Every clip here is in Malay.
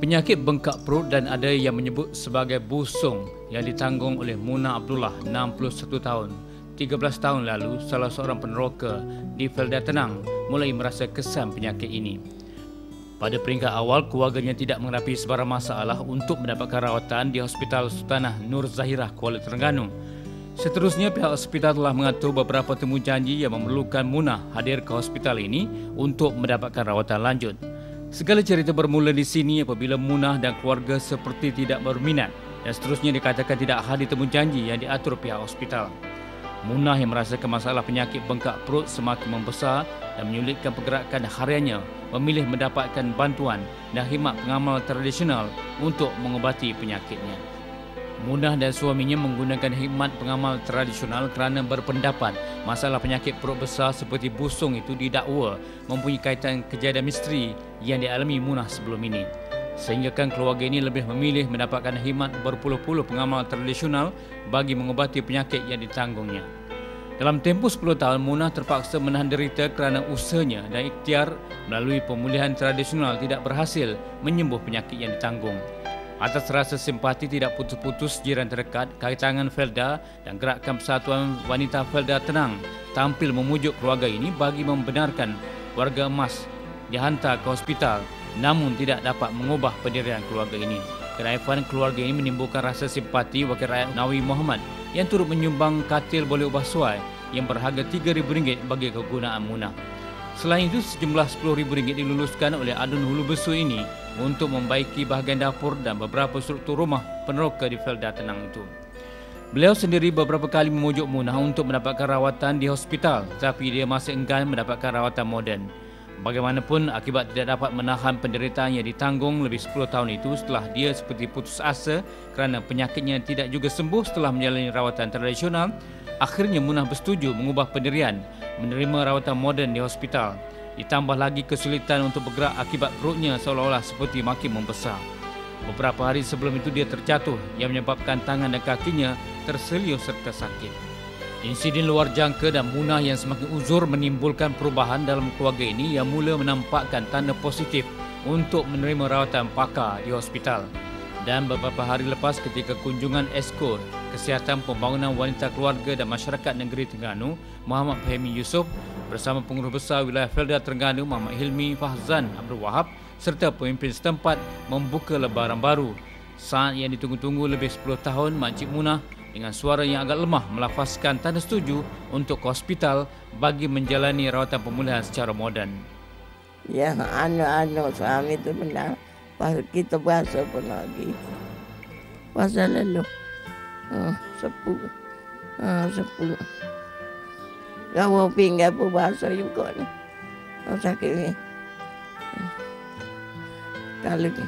Penyakit bengkak perut dan ada yang menyebut sebagai busung yang ditanggung oleh Muna Abdullah 61 tahun. 13 tahun lalu, salah seorang peneroka di Felda Tenang mulai merasa kesan penyakit ini. Pada peringkat awal, keluarganya tidak menghadapi sebarang masalah untuk mendapatkan rawatan di Hospital Sultanah Nur Zahirah Kuala Terengganu. Seterusnya, pihak hospital telah mengatur beberapa temu janji yang memerlukan Muna hadir ke hospital ini untuk mendapatkan rawatan lanjut. Segala cerita bermula di sini apabila Munah dan keluarga seperti tidak berminat dan seterusnya dikatakan tidak hadir temu janji yang diatur pihak hospital. Munah yang merasakan masalah penyakit bengkak perut semakin membesar dan menyulitkan pergerakan hariannya memilih mendapatkan bantuan dan khidmat pengamal tradisional untuk mengobati penyakitnya. Munah dan suaminya menggunakan khidmat pengamal tradisional kerana berpendapat masalah penyakit perut besar seperti busung itu didakwa mempunyai kaitan kejadian misteri yang dialami Munah sebelum ini. Sehingga kan keluarga ini lebih memilih mendapatkan khidmat berpuluh-puluh pengamal tradisional bagi mengobati penyakit yang ditanggungnya. Dalam tempoh 10 tahun, Munah terpaksa menahan derita kerana usahanya dan ikhtiar melalui pemulihan tradisional tidak berhasil menyembuh penyakit yang ditanggung. Atas rasa simpati tidak putus-putus jiran terdekat, Kaitangan Felda dan Gerakan Persatuan Wanita Felda Tenang tampil memujuk keluarga ini bagi membenarkan warga emas dihantar ke hospital namun tidak dapat mengubah pendirian keluarga ini. Kenaifan keluarga ini menimbulkan rasa simpati wakil rakyat Nawi Muhammad yang turut menyumbang katil boleh ubah suai yang berharga RM3,000 bagi kegunaan munah. Selain itu, sejumlah RM10,000 diluluskan oleh Adun Hulu Besu ini untuk membaiki bahagian dapur dan beberapa struktur rumah peneroka di Felda Tenang itu. Beliau sendiri beberapa kali memujuk Munah untuk mendapatkan rawatan di hospital tetapi dia masih enggan mendapatkan rawatan moden. Bagaimanapun akibat tidak dapat menahan penderitaan yang ditanggung lebih 10 tahun itu setelah dia seperti putus asa kerana penyakitnya tidak juga sembuh setelah menjalani rawatan tradisional, akhirnya Munah bersetuju mengubah pendirian menerima rawatan moden di hospital Ditambah lagi kesulitan untuk bergerak akibat perutnya seolah-olah seperti makin membesar. Beberapa hari sebelum itu dia terjatuh yang menyebabkan tangan dan kakinya terselius serta sakit. Insiden luar jangka dan munah yang semakin uzur menimbulkan perubahan dalam keluarga ini yang mula menampakkan tanda positif untuk menerima rawatan pakar di hospital. Dan beberapa hari lepas ketika kunjungan Esko Kesihatan Pembangunan Wanita Keluarga dan Masyarakat Negeri Terengganu, Muhammad Fahmi Yusof bersama pengurus besar wilayah Felda Terengganu Muhammad Hilmi Fahzan Abdul Wahab serta pemimpin setempat membuka lebaran baru. Saat yang ditunggu-tunggu lebih 10 tahun, Makcik Munah dengan suara yang agak lemah melafazkan tanda setuju untuk hospital bagi menjalani rawatan pemulihan secara moden. Ya, anu-anu suami itu benar. Kita bahasa pun lagi. Pasal lalu. Uh, sepuluh. Uh, sepuluh. Gawa pinggan pun bahasa juga ni. Oh, sakit ni. Kali ni.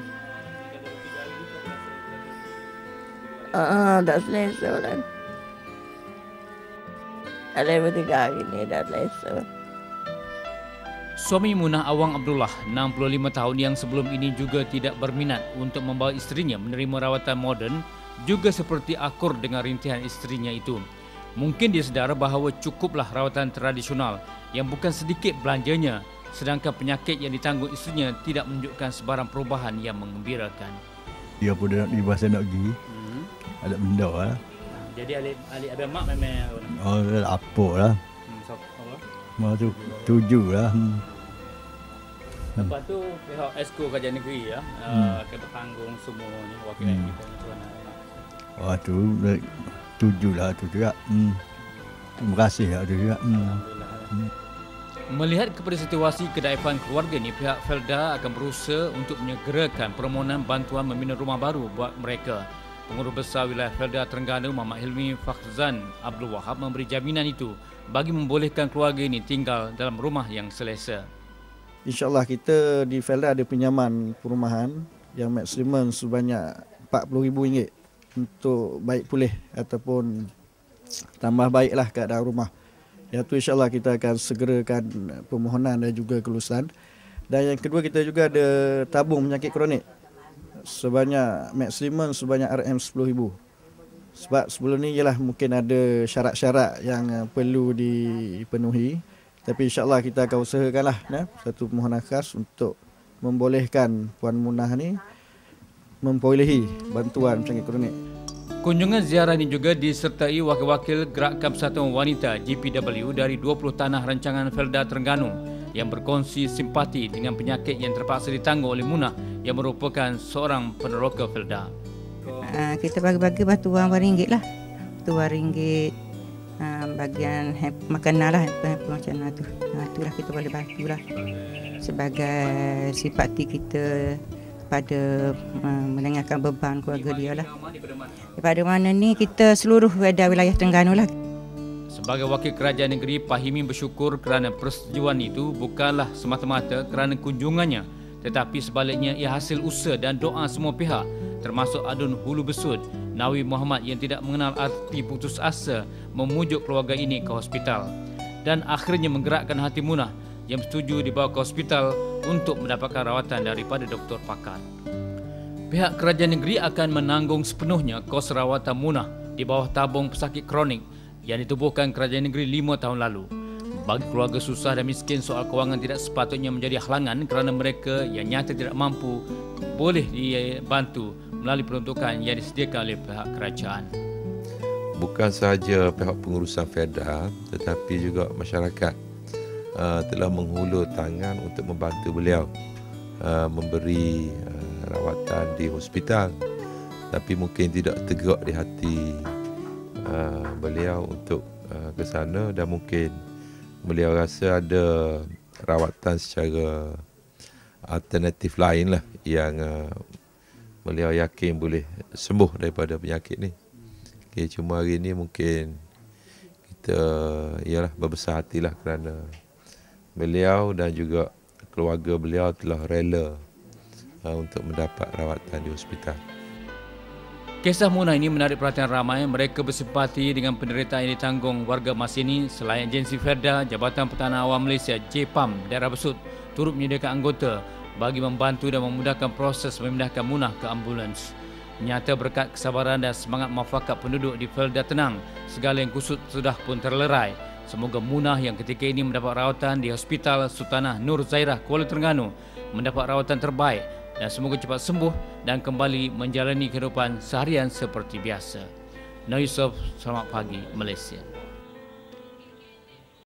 Ah, dah selesa lah. Ada tiga hari ni dah selesa. Suami Munah Awang Abdullah, 65 tahun yang sebelum ini juga tidak berminat untuk membawa isterinya menerima rawatan moden juga seperti akur dengan rintihan isterinya itu. Mungkin dia sedar bahawa cukuplah rawatan tradisional yang bukan sedikit belanjanya sedangkan penyakit yang ditanggung isterinya tidak menunjukkan sebarang perubahan yang mengembirakan. Dia pun nak di bahasa nak pergi. Hmm. Ada benda lah. Jadi alik alik abang mak memang Oh, apa lah. Hmm, so, apa? Mak tu tujuh lah. Hmm. Lepas tu pihak Esko Kerajaan Negeri ya, hmm. uh, kena tanggung semuanya wakil hmm. kita macam mana. Wah tu tujuh lah tu juga. Hmm. Terima kasih lah tu juga. Hmm. Hmm. Melihat kepada situasi kedaifan keluarga ni, pihak Felda akan berusaha untuk menyegerakan permohonan bantuan membina rumah baru buat mereka. Pengurus Besar Wilayah Felda Terengganu Muhammad Hilmi Fakhzan Abdul Wahab memberi jaminan itu bagi membolehkan keluarga ini tinggal dalam rumah yang selesa. InsyaAllah kita di Felda ada pinjaman perumahan yang maksimum sebanyak RM40,000 untuk baik pulih ataupun tambah baiklah keadaan rumah. Yang tu insyaAllah kita akan segerakan permohonan dan juga kelulusan. Dan yang kedua kita juga ada tabung penyakit kronik sebanyak maksimum sebanyak RM10,000. Sebab sebelum ni ialah mungkin ada syarat-syarat yang perlu dipenuhi. Tapi insyaAllah kita akan usahakanlah ya, satu permohonan khas untuk membolehkan Puan Munah ni memperolehi bantuan penyakit kronik. Kunjungan ziarah ini juga disertai wakil-wakil Gerakan Persatuan Wanita GPW dari 20 tanah rancangan Felda Terengganu yang berkongsi simpati dengan penyakit yang terpaksa ditanggung oleh Munah yang merupakan seorang peneroka Felda. Uh, kita bagi-bagi bantuan RM1 lah. Bantuan RM1 uh, bagian makanan lah macam tu. Uh, itulah kita boleh bantu lah. Sebagai simpati kita pada uh, mendengarkan beban keluarga dia lah. Daripada mana ni kita seluruh wilayah Terengganu lah. Sebagai wakil kerajaan negeri, Pahimi bersyukur kerana persetujuan itu bukanlah semata-mata kerana kunjungannya tetapi sebaliknya ia hasil usaha dan doa semua pihak termasuk Adun Hulu Besud, Nawi Muhammad yang tidak mengenal arti putus asa memujuk keluarga ini ke hospital dan akhirnya menggerakkan hati Munah yang setuju dibawa ke hospital untuk mendapatkan rawatan daripada doktor pakar. Pihak kerajaan negeri akan menanggung sepenuhnya kos rawatan Munah di bawah tabung pesakit kronik yang ditubuhkan kerajaan negeri lima tahun lalu. Bagi keluarga susah dan miskin, soal kewangan tidak sepatutnya menjadi halangan kerana mereka yang nyata tidak mampu boleh dibantu melalui peruntukan yang disediakan oleh pihak kerajaan. Bukan sahaja pihak pengurusan FEDA tetapi juga masyarakat uh, telah menghulur tangan untuk membantu beliau uh, memberi uh, rawatan di hospital tapi mungkin tidak tegak di hati uh, beliau untuk uh, ke sana dan mungkin beliau rasa ada rawatan secara alternatif lain lah yang uh, beliau yakin boleh sembuh daripada penyakit ni. Okay, cuma hari ni mungkin kita ialah berbesar hatilah kerana beliau dan juga keluarga beliau telah rela uh, untuk mendapat rawatan di hospital. Kisah Munah ini menarik perhatian ramai. Mereka bersimpati dengan penderitaan yang ditanggung warga Masini selain agensi Ferda, Jabatan Pertahanan Awam Malaysia JPAM daerah Besut turut menyediakan anggota bagi membantu dan memudahkan proses memindahkan Munah ke ambulans. Nyata berkat kesabaran dan semangat mafakat penduduk di Felda Tenang, segala yang kusut sudah pun terlerai. Semoga Munah yang ketika ini mendapat rawatan di Hospital Sultanah Nur Zairah Kuala Terengganu mendapat rawatan terbaik dan semoga cepat sembuh dan kembali menjalani kehidupan seharian seperti biasa. Nah Yusof, selamat pagi Malaysia.